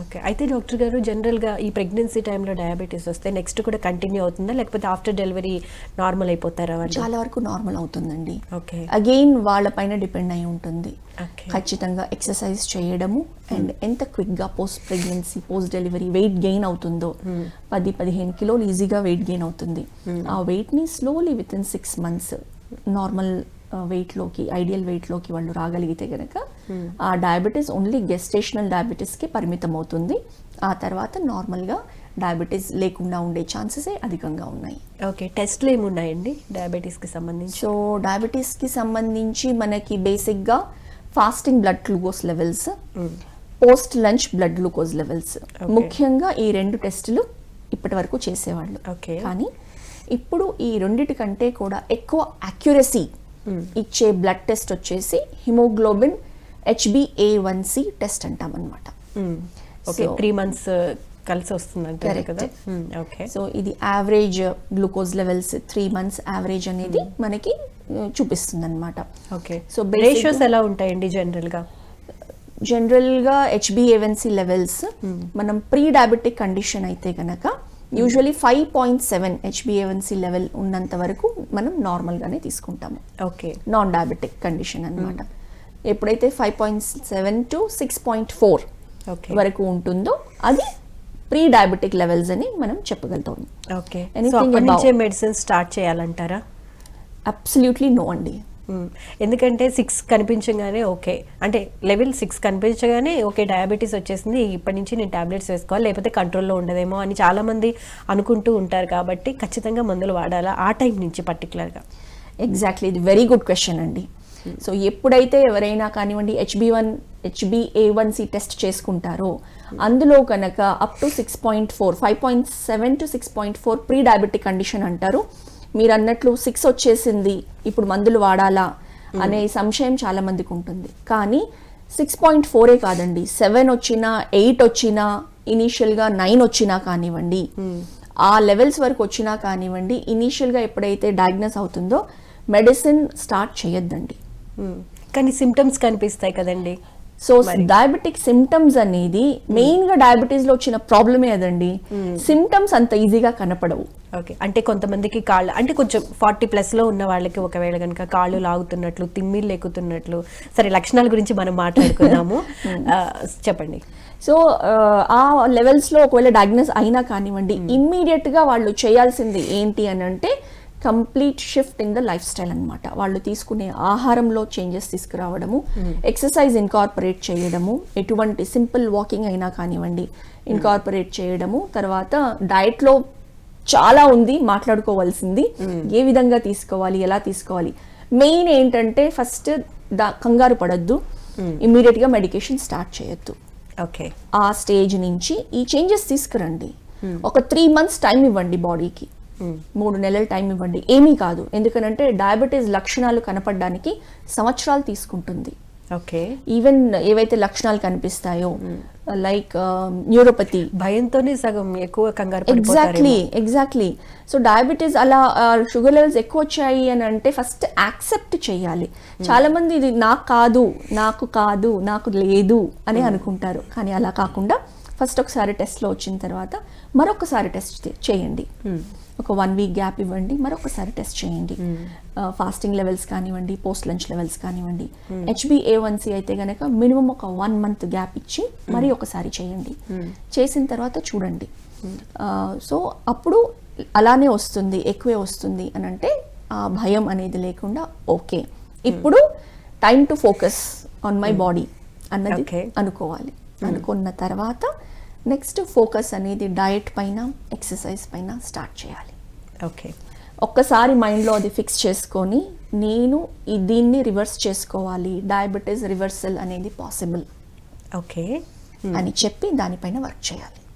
Okay అయితే doctor గారు జనరల్గా ఈ ప్రెగ్నెన్సీ టైంలో డయాబెటీస్ వస్తే నెక్స్ట్ కూడా కంటిన్యూ అవుతుందా? లేకపోతే ఆఫ్టర్ డెలివరీ నార్మల్ అయిపోతారా చాలా వరకు నార్మల్ అవుతుందండి. ఓకే అగైన్ వాళ్ళపైన డిపెండ్ అయి ఉంటుంది. ఓకే ఖచ్చితంగా ఎక్సర్సైజ్ చేయడము అండ్ ఎంత క్విక్గా post pregnancy post delivery weight gain అవుతుందో పది పదిహేను కిలోలు ఈజీగా వెయిట్ గెయిన్ అవుతుంది. ఆ వెయిట్ని slowly with in six months normal వెయిట్లోకి ideal వెయిట్లోకి వాళ్ళు రాగలిగితే కనుక ఆ డయాబెటీస్ ఓన్లీ గెస్టేషనల్ డయాబెటీస్కి పరిమితం అవుతుంది ఆ తర్వాత నార్మల్గా డయాబెటీస్ లేకుండా ఉండే ఛాన్సెసే అధికంగా ఉన్నాయి. ఓకే టెస్ట్లు ఏమి ఉన్నాయండి డయాబెటీస్కి సంబంధించి? సో డయాబెటీస్కి సంబంధించి మనకి బేసిక్గా fasting blood glucose levels post lunch blood glucose levels ముఖ్యంగా ఈ రెండు టెస్టులు ఇప్పటి వరకు చేసేవాళ్ళు. ఓకే కానీ ఇప్పుడు ఈ రెండిటి కంటే కూడా ఎక్కువ అక్యురసీ ఇచ్చే బ్లడ్ టెస్ట్ వచ్చేసి haemoglobin H B A one C test అంటాం అనమాట ఓకే త్రీ మంత్స్ కలిసి వస్తుంది. కదా? ఓకే సో ఇది average glucose levels three months average అనేది మనకి చూపిస్తుంది అనమాట ఓకే సో రేషియోస్ ఎలా ఉంటాయండి జనరల్గా జనరల్గా హెచ్బిఏవన్సీ లెవెల్స్ మనం ప్రీ డయాబెటిక్ కండిషన్ అయితే కనుక usually five point seven HBA one C level ఉన్నంత వరకు మనం నార్మల్గానే తీసుకుంటాము. ఓకే నాన్ డయాబెటిక్ కండిషన్ అన్నమాట ఎప్పుడైతే five point seven to six point four okay వరకు ఉంటుందో అది ప్రీ డయాబెటిక్ లెవెల్స్ అని మనం చెప్పగలుగుతాం. ఓకే మెడిసిన్ స్టార్ట్ చేయాలంటారా? అబ్సల్యూట్లీ నో అండి. ఎందుకంటే సిక్స్ కనిపించగానే ఓకే. అంటే లెవెల్ సిక్స్ కనిపించగానే ఓకే డయాబెటీస్ వచ్చేసింది ఇప్పటి నుంచి నేను టాబ్లెట్స్ వేసుకోవాలి లేకపోతే కంట్రోల్లో ఉండదేమో అని చాలామంది అనుకుంటూ ఉంటారు కాబట్టి ఖచ్చితంగా మందులు వాడాలా ఆ టైం నుంచి పర్టికులర్గా ఎగ్జాక్ట్లీ ఇది వెరీ గుడ్ క్వశ్చన్ అండి. సో ఎప్పుడైతే ఎవరైనా కానివ్వండి H B one H B A one C test చేసుకుంటారో అందులో కనుక up to six point four five point seven to six point four pre diabetic condition అంటారు. మీరు అన్నట్లు సిక్స్ వచ్చేసింది ఇప్పుడు మందులు వాడాలా అనే సంశయం చాలా మందికి ఉంటుంది. కానీ సిక్స్ పాయింట్ ఫోరే కాదండి. సెవెన్ వచ్చినా ఎయిట్ వచ్చినా ఇనీషియల్గా నైన్ వచ్చినా కానివ్వండి ఆ లెవెల్స్ వరకు వచ్చినా కానివ్వండి ఇనీషియల్గా ఎప్పుడైతే డయాగ్నోస్ అవుతుందో మెడిసిన్ స్టార్ట్ చేయొద్దండి. కానీ సిమ్టమ్స్ కనిపిస్తాయి కదండి. సో డయాబెటిక్ సిమ్టమ్స్ అనేది మెయిన్గా డయాబెటీస్లో వచ్చిన ప్రాబ్లమే అదండి సిమ్టమ్స్ అంత ఈజీగా కనపడవు. ఓకే. అంటే కొంతమందికి కాళ్ళు అంటే కొంచెం ఫార్టీ ప్లస్లో ఉన్న వాళ్ళకి ఒకవేళ కనుక కాళ్ళు లాగుతున్నట్లు తిమ్మిళ్ళు ఎక్కుతున్నట్లు సరే లక్షణాల గురించి మనం మాట్లాడుకున్నాము చెప్పండి. సో ఆ లెవెల్స్లో ఒకవేళ డయాగ్నోస్ అయినా కానివ్వండి ఇమ్మీడియట్గా వాళ్ళు చేయాల్సింది ఏంటి అని అంటే complete shift in the lifestyle అనమాట వాళ్ళు తీసుకునే ఆహారంలో చేంజెస్ తీసుకురావడము ఎక్సర్సైజ్ ఇన్కార్పొరేట్ చేయడము ఎటువంటి సింపుల్ వాకింగ్ అయినా కానివ్వండి ఇన్కార్పొరేట్ చేయడము తర్వాత డయట్లో చాలా ఉంది మాట్లాడుకోవాల్సింది ఏ విధంగా తీసుకోవాలి ఎలా తీసుకోవాలి. మెయిన్ ఏంటంటే ఫస్ట్ దా కంగారు పడద్దు ఇమ్మీడియట్గా మెడికేషన్ స్టార్ట్ చేయొద్దు. ఓకే. ఆ స్టేజ్ నుంచి ఈ చేంజెస్ తీసుకురండి. ఒక త్రీ మంత్స్ టైం ఇవ్వండి బాడీకి. మూడు నెలల టైం ఇవ్వండి. ఏమీ కాదు. ఎందుకనంటే డయాబెటీస్ లక్షణాలు కనపడడానికి సంవత్సరాలు తీసుకుంటుంది. ఓకే. ఈవెన్ ఏవైతే లక్షణాలు కనిపిస్తాయో లైక్ న్యూరోపతి భయంతోనే సగం ఎక్కువ కంగారు ఎగ్జాక్ట్లీ ఎగ్జాక్ట్లీ సో డయాబెటీస్ అలా షుగర్ లెవెల్స్ ఎక్కువ వచ్చాయి అని అంటే ఫస్ట్ యాక్సెప్ట్ చేయాలి. చాలా మంది ఇది నాకు కాదు నాకు కాదు నాకు లేదు అని అనుకుంటారు. కానీ అలా కాకుండా ఫస్ట్ ఒకసారి టెస్ట్లో వచ్చిన తర్వాత మరొకసారి టెస్ట్ చేయండి. ఒక వన్ వీక్ గ్యాప్ ఇవ్వండి మరొకసారి టెస్ట్ చేయండి. ఫాస్టింగ్ లెవెల్స్ కానివ్వండి పోస్ట్ లంచ్ లెవెల్స్ కానివ్వండి. హెచ్బిఏ వన్ సి అయితే కనుక మినిమం ఒక వన్ మంత్ గ్యాప్ ఇచ్చి మరి ఒకసారి చేయండి. చేసిన తర్వాత చూడండి. సో అప్పుడు అలానే వస్తుంది ఎక్కువే వస్తుంది అని అంటే ఆ భయం అనేది లేకుండా ఓకే. ఇప్పుడు time to focus on my body అన్నది. అనుకోవాలి. అనుకున్న తర్వాత నెక్స్ట్ ఫోకస్ అనేది డయట్ పైన ఎక్సర్సైజ్ పైన స్టార్ట్ చేయాలి. ఓకే ఒక్కసారి మైండ్లో అది ఫిక్స్ చేసుకొని నేను దీన్ని రివర్స్ చేసుకోవాలి. డయాబెటీస్ రివర్సల్ అనేది పాసిబుల్ ఓకే అని చెప్పి దానిపైన వర్క్ చేయాలి.